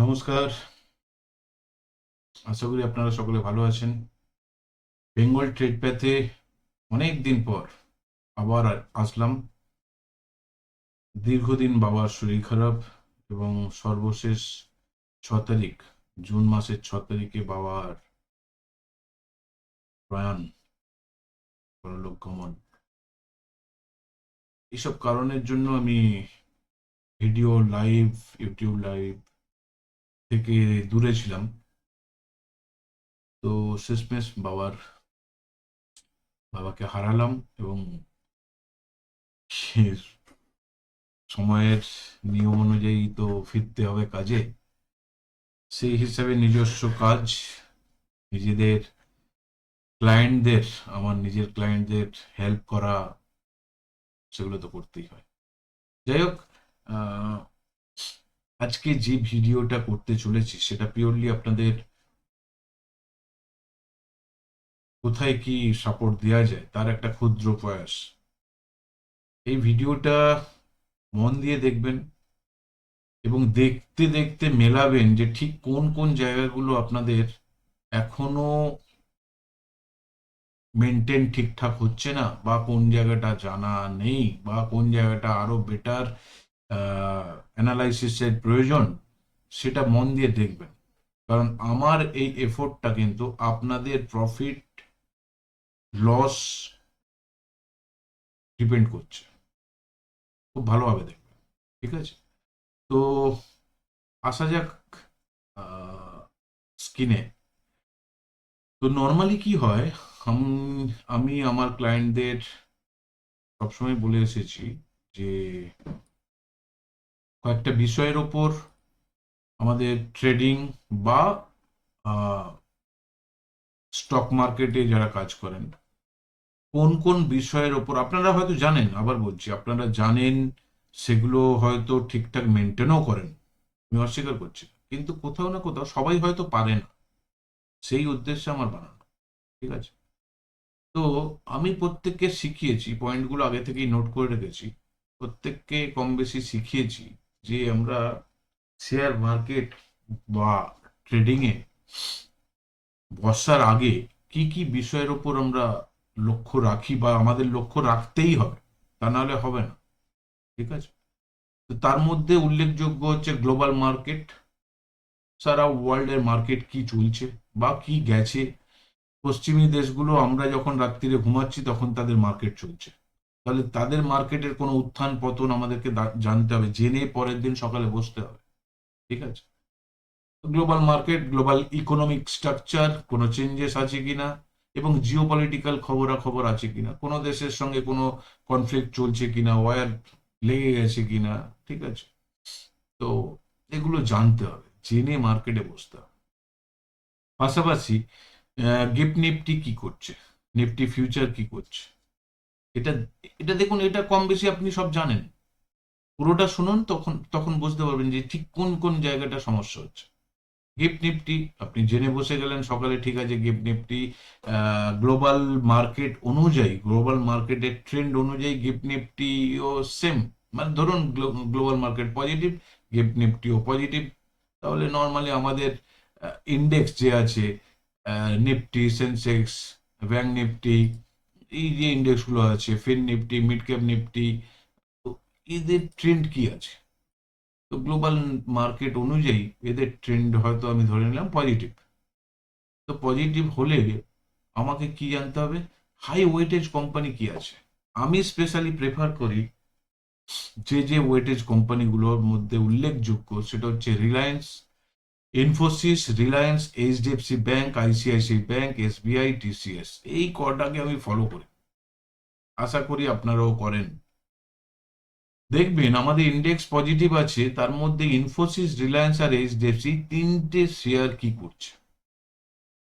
নমস্কার। আশা করি আপনারা সকলে ভালো আছেন। বেঙ্গল ট্রেড প্যাথে অনেক দিন পর আবার আসলাম। দীর্ঘদিন বাবার শরীর খারাপ এবং সর্বশেষ ছ তারিখ, জুন মাসের ছ তারিখে বাবার প্রয়াণ পরলোক গমন এইসব কারণের জন্য আমি ভিডিও লাইভ, ইউটিউব লাইভ থেকে দূরে ছিলাম। তো শেষমেশ বাবার, বাবাকে হারালাম এবং সময়ের নিয়ম অনুযায়ী তো ফিরতে হবে কাজে, সেই হিসাবে নিজস্ব কাজ নিজেদের ক্লায়েন্টদের আমার নিজের ক্লায়েন্টদের হেল্প করা, সেগুলো তো করতেই হয়। যাই হোক আজকে যে ভিডিওটা করতে চলেছি, সেটা পিওরলি আপনাদের কোথায় কি সাপোর্ট দেওয়া যায়, তার একটা ক্ষুদ্র প্রয়াস। এই ভিডিওটা মন দিয়ে দেখবেন এবং দেখতে দেখতে মেলাবেন যে ঠিক কোন কোন জায়গাগুলো আপনাদের এখনও মেনটেন ঠিকঠাক হচ্ছে না, বা কোন জায়গাটা জানা নেই, বা কোন জায়গাটা আরও বেটার অ্যানালাইসিসের প্রয়োজন, সেটা মন দিয়ে দেখবেন। কারণ আমার এই এফোর্টটা কিন্তু আপনাদের প্রফিট লস ডিপেন্ড করছে। খুব ভালোভাবে দেখবেন, ঠিক আছে? তো আসা যাক স্কিনে তো নর্মালি কি হয়, আমি আমার ক্লায়েন্টদের সবসময় বলে এসেছি যে কয়েকটা বিষয়ের ওপর আমাদের ট্রেডিং বা স্টক মার্কেটে যারা কাজ করেন, কোন কোন বিষয়ের ওপর, আপনারা হয়তো জানেন, আবার বলছি, আপনারা জানেন, সেগুলো হয়তো ঠিকঠাক মেনটেনও করেন, আমি অস্বীকার করছি। কিন্তু কোথাও না কোথাও সবাই হয়তো পারে না, সেই উদ্দেশ্যে আমার বানানো, ঠিক আছে তো আমি প্রত্যেককে শিখিয়েছি, পয়েন্টগুলো আগে থেকেই নোট করে রেখেছি, প্রত্যেককে কম বেশি শিখিয়েছি যে আমরা শেয়ার মার্কেট বা ট্রেডিংয়ে বসার আগে কি কি বিষয়ের ওপর আমরা লক্ষ্য রাখি বা আমাদের লক্ষ্য রাখতেই হবে, তা নাহলে হবে না, ঠিক আছে? তো তার মধ্যে উল্লেখযোগ্য হচ্ছে গ্লোবাল মার্কেট সারা ওয়ার্ল্ডের মার্কেট কি চলছে বা কি গেছে? পশ্চিমী দেশগুলো আমরা যখন রাত্রিরে ঘুমাচ্ছি তখন তাদের মার্কেট চলছে। তাহলে তাদের মার্কেটের কোনো উত্থান পতন আমাদেরকে জানতে হবে। জেনে পরের দিন সকালে বসতে হবে। ঠিক আছে? Global market global economic structure কোনো চেঞ্জেস আছে কিনা এবং জিও পলিটিক্যাল খবরাখবর আছে কিনা কোনো দেশের সঙ্গে কোনো কনফ্লিক্ট চলছে কিনা ওয়ার লেগে গেছে কিনা ঠিক আছে? তো এগুলো জানতে হবে। জেনে মার্কেটে বসতে হবে। পাশাপাশি গিফট নিফটি কি করছে? নিফটি ফিউচার কি করছে? এটা এটা দেখুন, এটা কম বেশি আপনি সব জানেন। পুরোটা শুনুন, তখন তখন বুঝতে পারবেন যে ঠিক কোন কোন জায়গাটা সমস্যা হচ্ছে। গিফট নিফটি, আপনি জেনে বসে গেলেন, সকালে ঠিক আছে, গিফট নিফটি গ্লোবাল মার্কেট অনুযায়ী, গ্লোবাল মার্কেটের ট্রেন্ড অনুযায়ী গিফট নিফটিও সেম। মানে ধরুন গ্লোবাল মার্কেট পজিটিভ, গিফট নিফটিও পজিটিভ। তাহলে নর্মালি আমাদের ইন্ডেক্স যে আছে নিফটি, সেন্সেক্স, ব্যাংক নিফটি এই যে ইন্ডেক্সগুলো আছে Fin Nifty mid cap Nifty এদের ট্রেন্ড কি আছে? তো গ্লোবাল মার্কেট অনুযায়ী এদের ট্রেন্ড হয়তো আমি ধরে নিলাম পজিটিভ তো পজিটিভ হলে আমাকে কি জানতে হবে? হাই ওয়েটেজ কোম্পানি কি আছে? আমি স্পেশালি প্রেফার করি যে যে ওয়েটেজ কোম্পানিগুলোর মধ্যে উল্লেখযোগ্য, সেটা হচ্ছে Reliance Infosys Reliance HDFC bank ICICI bank SBI TCS এই কটাকে আমি ফলো করি। আশা করি আপনারাও করেন। দেখবেন, আমাদের ইন্ডেক্স পজিটিভ আছে, তার মধ্যে ইনফোসিস রিলায়েন্স আর এইচডিএফসি তিনটে শেয়ার কি করছে?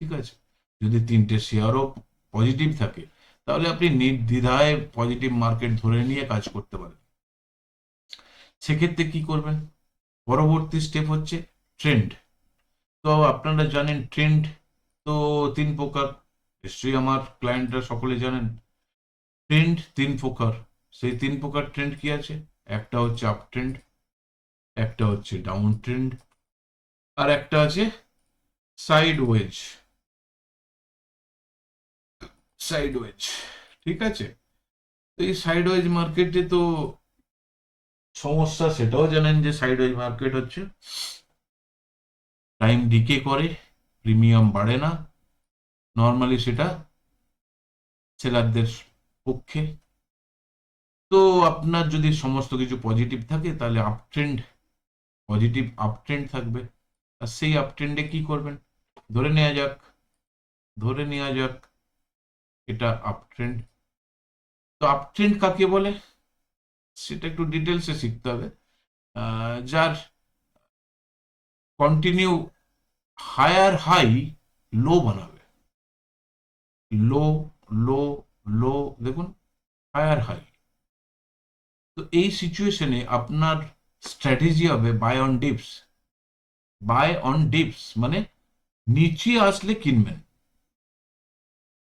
ঠিক আছে? যদি তিনটে শেয়ারও পজিটিভ থাকে, তাহলে আপনি নির্দ্বিধায় পজিটিভ মার্কেট ধরে নিয়ে কাজ করতে পারেন। সেক্ষেত্রে কি করবেন? পরবর্তী স্টেপ হচ্ছে ট্রেন্ড তো আপনারা জানেন ট্রেন্ড তো তিন প্রকার। নিশ্চয়ই আমার ক্লায়েন্টরা সকলে জানেন। ট্রেন্ড তিন প্রকার। সেই তিন প্রকার ট্রেন্ড কি আছে? একটা হচ্ছে আপ ট্রেন্ড একটা হচ্ছে ডাউন ট্রেন্ড আর একটা আছে সাইড ওয়েজ সাইড ওয়েজ ঠিক আছে? তো এই সাইড ওয়েজ মার্কেটে তো সমস্যা সেটাও জানেন যে সাইড ওয়েজ মার্কেট হচ্ছে। টাইম ডিকে করে, প্রিমিয়াম বাড়ে না। নর্মালি সেটা সেলারদের পক্ষে। তো আপনার যদি সমস্ত কিছু পজিটিভ থাকে, তাহলে up trend positive up trend থাকবে। আর সেই আপ ট্রেন্ডে কি করবেন? ধরে নেওয়া যাক, ধরে নেওয়া যাক এটা আপ ট্রেন্ড তো আপ ট্রেন্ড কাকে বলে? সেটা একটু ডিটেলসে শিখতে হবে। যার কন্টিনিউ হায়ার হাই, লো বানাবে। লো লো লো, দেখুন, হায়ার হাই। তো এই সিচুয়েশনে আপনার স্ট্র্যাটেজি হবে buy on dips buy on dips মানে নিচে আসলে কিনবেন।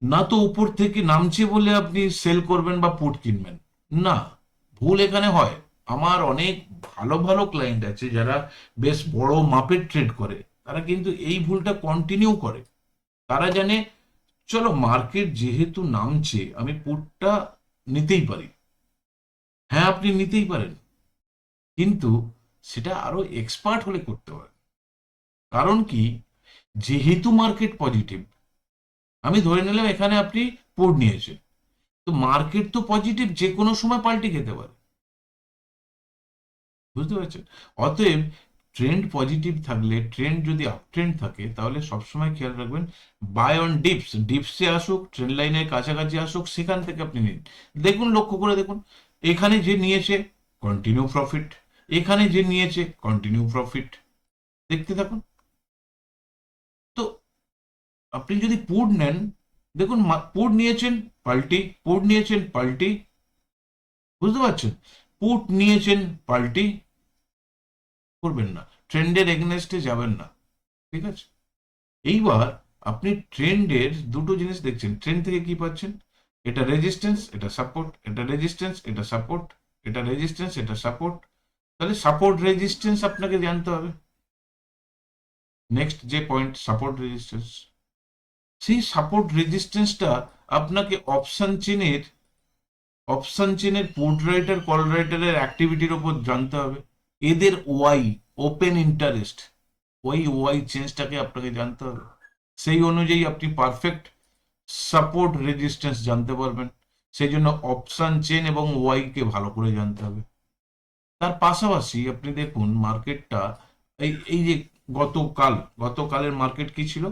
না তো উপর থেকে নামছে বলে আপনি সেল করবেন বা পুট কিনবেন। না, ভুল এখানে হয়। আমার অনেক ভালো ভালো ক্লায়েন্ট আছে যারা বেশ বড় মাপের ট্রেড করে। তারা কিন্তু এই ভুলটা কন্টিনিউ করে। তারা জানে, চলো মার্কেট যেহেতু নামছে, আমি পুটটা নিতেই পারি। হ্যাঁ আপনি নিতেই পারেন। কিন্তু সেটা আরও এক্সপার্ট হলে করতে পারেন কারণ কি? যেহেতু মার্কেট পজিটিভ আমি ধরে নিলাম এখানে আপনি পোর্ট নিয়েছেন। তো মার্কেট তো পজিটিভ যে কোনো সময় পাল্টে খেতে পারে। বুঝতে পারছেন? অতএব ট্রেন্ড পজিটিভ থাকলে ট্রেন্ড যদি আপ ট্রেন্ড থাকে, তাহলে সবসময় খেয়াল রাখবেন বাই অন ডিপস ডিপসে আসুক ট্রেন লাইনের কাছাকাছি আসুক, সেখান থেকে আপনি নিন। দেখুন, লক্ষ্য করে দেখুন, এখানে যে নিয়েছে কন্টিনিউ প্রফিট এখানে যে নিয়েছে কন্টিনিউ প্রফিট দেখতে থাকুন। তো, আপনি যদি পুড নেন, দেখুন পুড নিয়েছেন, পাল্টি পুড নিয়েছেন, পাল্টি। বুঝতে পারছেন? পুট নিয়েছেন, পাল্টি করবেন না। ট্রেন্ডের এগনেস্টে যাবেন না। ঠিক আছে? এইবার আপনি ট্রেন্ডের দুটো জিনিস দেখছেন। ট্রেন্ড থেকে কি পাচ্ছেন? এটা রেজিস্ট্যান্স এটা সাপোর্ট এটা রেজিস্ট্যান্স এটা সাপোর্ট এটা রেজিস্ট্যান্স এটা সাপোর্ট তাহলে সাপোর্ট রেজিস্ট্যান্স আপনাকে জানতে হবে। নেক্সট যে পয়েন্ট সাপোর্ট রেজিস্ট্যান্স সেই সাপোর্ট রেজিস্ট্যান্সটা আপনাকে অপশন চেনের অপশন চেনের পোর্ট রাইটার কল রাইটারের অ্যাক্টিভিটির ওপর জানতে হবে। এদের ওয়াই ওপেন ইন্টারেস্ট ওই ওয়াই চেঞ্জটাকে আপনাকে জানতে হবে। সেই অনুযায়ী আপনি পারফেক্ট সাপোর্ট রেজিস্ট্যান্স জানতে পারবেন। সেই জন্য অপশান চেন এবং ওয়াই কে ভালো করে জানতে হবে। তার পাশাপাশি আপনি দেখুন মার্কেটটা এই এই যে গতকাল, গতকালের মার্কেট কি ছিল?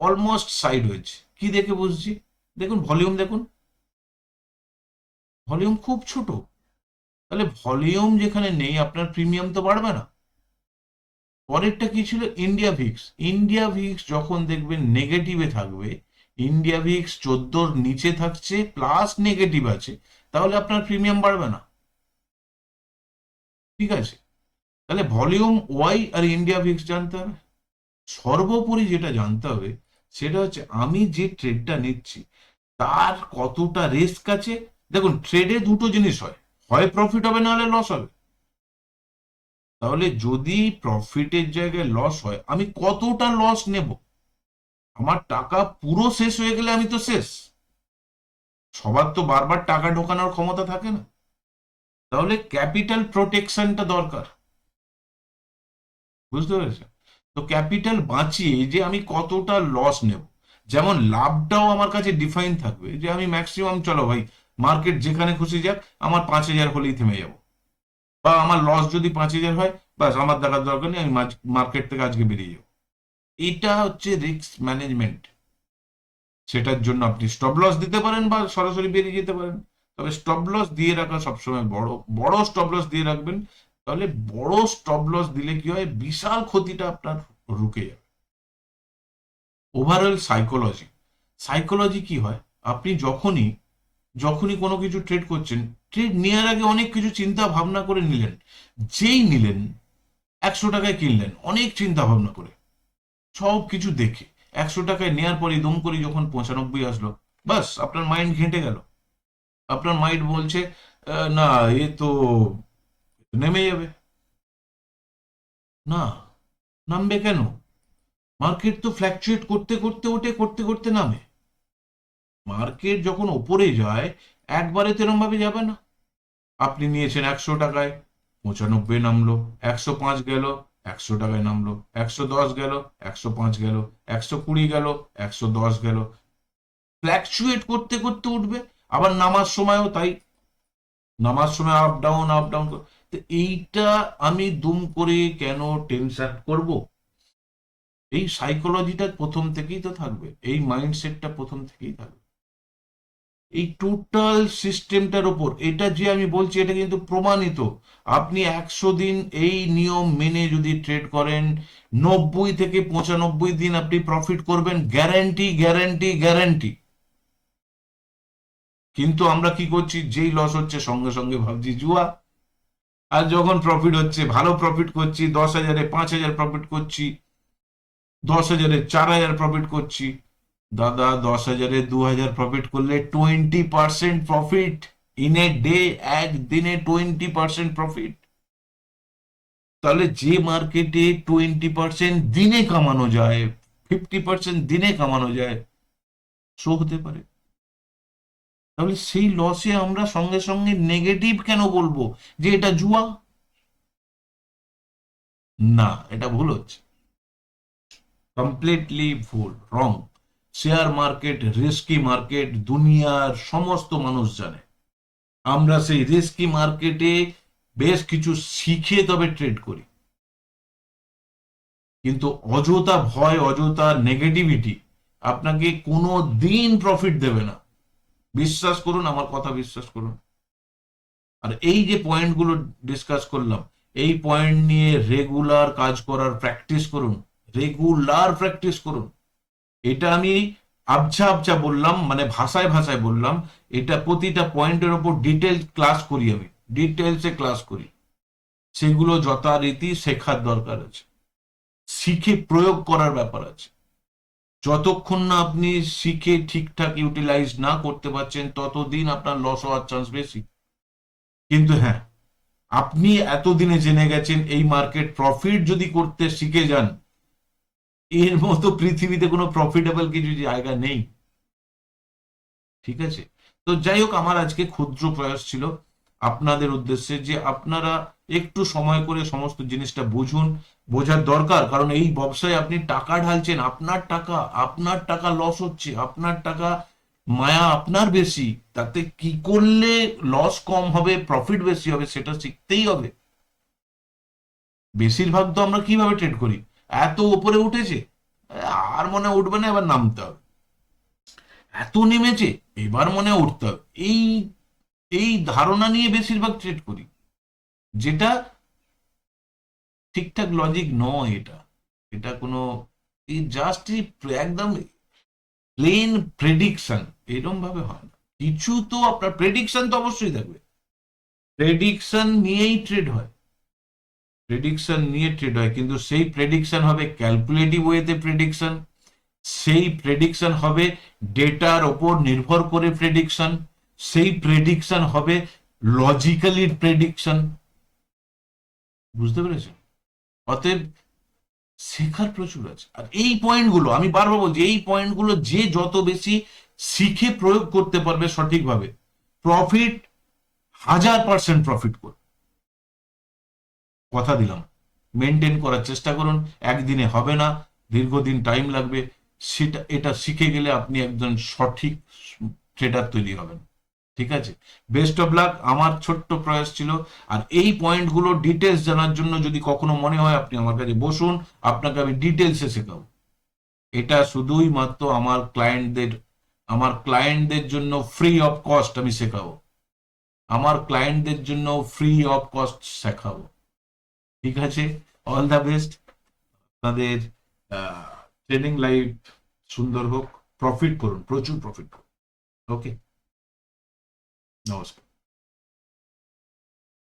অলমোস্ট সাইড হয়েছে কি দেখে বুঝছি? দেখুন ভলিউম দেখুন। ভলিউম খুব ছোট। তাহলে ভলিউম যেখানে নেই, আপনার প্রিমিয়াম তো বাড়বে না। পরেরটা কি ছিল? ইন্ডিয়া ভিক্স ইন্ডিয়া ভিক্স যখন দেখবেন নেগেটিভে থাকবে ইন্ডিয়া ভিক্স চোদ্দোর নিচে থাকছে প্লাস নেগেটিভ আছে, তাহলে আপনার প্রিমিয়াম বাড়বে না। ঠিক আছে? তাহলে ভলিউম ওয়াই আর ইন্ডিয়া ভিক্স জানতে হবে। সর্বোপরি যেটা জানতে হবে, সেটা হচ্ছে আমি যে ট্রেডটা নিচ্ছি, তার কতটা রিস্ক আছে? দেখুন ট্রেডে দুটো জিনিস হয়। হয় প্রফিট হবে, নাহলে লস হবে। তাহলে যদি প্রফিটের জায়গায় লস হয়, আমি কতটা লস নেব? আমার টাকা পুরো শেষ হয়ে গেলে আমি তো শেষ। সবার তো বারবার টাকা ঢোকানোর ক্ষমতা থাকে না। তাহলে ক্যাপিটাল প্রোটেকশনটা দরকার। বুঝতে পেরেছেন? তো ক্যাপিটাল বাঁচিয়ে যে আমি কতটা লস নেব। যেমন লাভটাও আমার কাছে ডিফাইন থাকবে যে আমি ম্যাক্সিমাম চলো ভাই মার্কেট যেখানে খুশি যাক, আমার পাঁচ হাজার হলেই থেমে যাব। বা আমার লস যদি পাঁচ হাজার হয় বাস আমার দেখার দরকার নেই, আমি মার্কেট থেকে আজকে বেরিয়ে যাব। এটা হচ্ছে রিস্ক ম্যানেজমেন্ট সেটার জন্য আপনি স্টপ লস দিতে পারেন বা সরাসরি বেরিয়ে যেতে পারেন। তবে স্টপ লস দিয়ে রাখা সবসময় বড় বড় স্টপ লস দিয়ে রাখবেন। তাহলে বড় স্টপ লস দিলে কি হয়? বিশাল ক্ষতিটা আপনার রুকে যাবে। ওভারঅল সাইকোলজি সাইকোলজি কি হয়? আপনি যখনই যখনই কোনো কিছু ট্রেড করছেন ট্রেড নেওয়ার আগে অনেক কিছু চিন্তা ভাবনা করে নিলেন। যেই নিলেন একশো টাকায় কিনলেন অনেক চিন্তা ভাবনা করে। সব কিছু দেখে একশো টাকায় নেওয়ার পরে দম করে যখন পঁচানব্বই আসলো বাস আপনার মাইন্ড ঘেঁটে গেল। আপনার মাইন্ড বলছে "আহ, না এ তো নেমে যাবে। না নামবে কেন? মার্কেট তো ফ্ল্যাকচুয়েট করতে করতে ওঠে করতে করতে নামে। মার্কেট যখন ওপরে যায়, একবারে তেরম ভাবে যাবে না। আপনি নিয়েছেন একশো টাকায়, পঁচানব্বই নামলো, একশো পাঁচ গেল, একশো টাকায় নামলো, একশো দশ গেল, একশো পাঁচ গেল, একশো কুড়ি গেল, একশো দশ গেল। ফ্ল্যাকচুয়েট করতে করতে উঠবে, আবার নামার সময়ও তাই। নামার সময় আপ ডাউন আপ ডাউন তো এইটা আমি দুম করে কেন টেনশন করব? এই সাইকোলজিটা প্রথম থেকেই তো থাকবে, এই মাইন্ডসেটটা প্রথম থেকেই থাকবে। এই টোটাল সিস্টেমটার ওপর, এটা যে আমি বলছি, এটা কিন্তু প্রমাণিত। আপনি একশো দিন এই নিয়ম মেনে যদি ট্রেড করেন, নব্বই থেকে পঁচানব্বই দিন আপনি প্রফিট করবেন গ্যারান্টি গ্যারান্টি গ্যারান্টি কিন্তু আমরা কি করছি? যেই লস হচ্ছে, সঙ্গে সঙ্গে ভাবছি, জুয়া। আর যখন প্রফিট হচ্ছে, ভালো প্রফিট করছি, দশ হাজারে পাঁচ হাজার প্রফিট করছি, দশ হাজারে চার হাজার প্রফিট করছি। দাদা, দশ হাজারে দু হাজার প্রফিট করলে twenty percent profit in a day একদিনে টোয়েন্টি পার্সেন্ট প্রফিট তাহলে যে মার্কেটে টোয়েন্টি পার্সেন্ট দিনে কামানো যায় ফিফটি পার্সেন্ট দিনে কামানো যায় শো হতে পারে। তাহলে সেই লসে আমরা সঙ্গে সঙ্গে নেগেটিভ কেন বলব? যে এটা জুয়া? না, এটা ভুল হচ্ছে। কমপ্লিটলি ভুল wrong share market risky market, দুনিয়ার সমস্ত মানুষ জানে। আমরা সেই রিস্কি মার্কেটে বেশ কিছু শিখে তবে ট্রেড করি। কিন্তু অযথা ভয়, অযথা নেগেটিভিটি আপনাকে কোনো দিন প্রফিট দেবে না। বিশ্বাস করুন, আমার কথা বিশ্বাস করুন। আর এই যে পয়েন্টগুলো ডিসকাস করলাম, এই পয়েন্ট নিয়ে রেগুলার কাজ করার প্র্যাকটিস করুন রেগুলার প্র্যাকটিস করুন। এটা আমি আবছা আবছা বললাম মানে ভাষায় ভাষায় বললাম, এটা প্রতিটা পয়েন্টের ওপর ডিটেল ক্লাস করি আমি ডিটেলসে ক্লাস করি। সেগুলো যথারীতি শেখার দরকার আছে। শিখে প্রয়োগ করার ব্যাপার আছে। যতক্ষণ না আপনি শিখে ঠিকঠাক ইউটিলাইজ না করতে পারছেন, ততদিন আপনার লস হওয়ার চান্স বেশি। কিন্তু হ্যাঁ আপনি এতদিনে জেনে গেছেন, এই মার্কেট প্রফিট যদি করতে শিখে যান এর মতো পৃথিবীতে কোনো প্রফিটেবল কিছু জায়গা নেই। ঠিক আছে? তো যাই হোক, আমার আজকে ক্ষুদ্র প্রয়াস ছিল আপনাদের উদ্দেশ্যে যে আপনারা একটু সময় করে সমস্ত জিনিসটা বুঝুন, বোঝার দরকার। কারণ এই ব্যবসায় আপনি টাকা ঢালছেন, আপনার টাকা আপনার টাকা লস হচ্ছে, আপনার টাকা মায়া আপনার বেশি, তাতে কি করলে লস কম হবে প্রফিট বেশি হবে, সেটা শিখতেই হবে। বেশিরভাগ তো আমরা কীভাবে ট্রেড করি? এত উপরে উঠেছে, আর মনে উঠবে না, এবার নামতে হবে। এত নেমেছে, এবার মনে উঠতে হবে। এই এই ধারণা নিয়ে বেশিরভাগ ট্রেড করি। যেটা ঠিকঠাক লজিক নয় এটা। এটা কোনো, এই জাস্ট একদম প্লেন প্রেডিকশন এরকম ভাবে হয় না। কিছু তো আপনার প্রেডিকশন তো অবশ্যই থাকবে। প্রেডিকশন নিয়েই ট্রেড হয়। প্রেডিকশন নিয়ে ট্রেড হয়, কিন্তু সেই প্রেডিকশন হবে ক্যালকুলেটিভ ওয়েতে প্রেডিকশন সেই প্রেডিকশন হবে ডেটার ওপর নির্ভর করে প্রেডিকশন সেই প্রেডিকশন হবে লজিক্যালি প্রেডিকশন বুঝতে পেরেছেন? অতএব শেখার প্রচুর আছে। আর এই পয়েন্টগুলো আমি বারবার বলছি, এই পয়েন্টগুলো যে যত বেশি শিখে প্রয়োগ করতে পারবে সঠিকভাবে প্রফিট হাজার পার্সেন্ট প্রফিট করবে। কথা দিলাম। মেনটেন করার চেষ্টা করুন, একদিনে হবে না, দীর্ঘদিন টাইম লাগবে। সেটা এটা শিখে গেলে আপনি একজন সঠিক ট্রেডার তৈরি হবেন। ঠিক আছে? বেস্ট অফ লাক আমার ছোট্ট প্রয়াস ছিল। আর এই পয়েন্টগুলো ডিটেলস জানার জন্য যদি কখনো মনে হয়, আপনি আমার কাছে বসুন, আপনাকে আমি ডিটেলসে শেখাবো। এটা শুধুই মাত্র আমার ক্লায়েন্টদের আমার ক্লায়েন্টদের জন্য ফ্রি অফ কস্ট আমি শেখাবো। আমার ক্লায়েন্টদের জন্য ফ্রি অফ কস্ট শেখাবো। ঠিক আছে? অল দ্য বেস্ট আপনাদের ট্রেনিং লাইফ সুন্দর হোক। প্রফিট করুন, প্রচুর প্রফিট করুন। ওকে নমস্কার।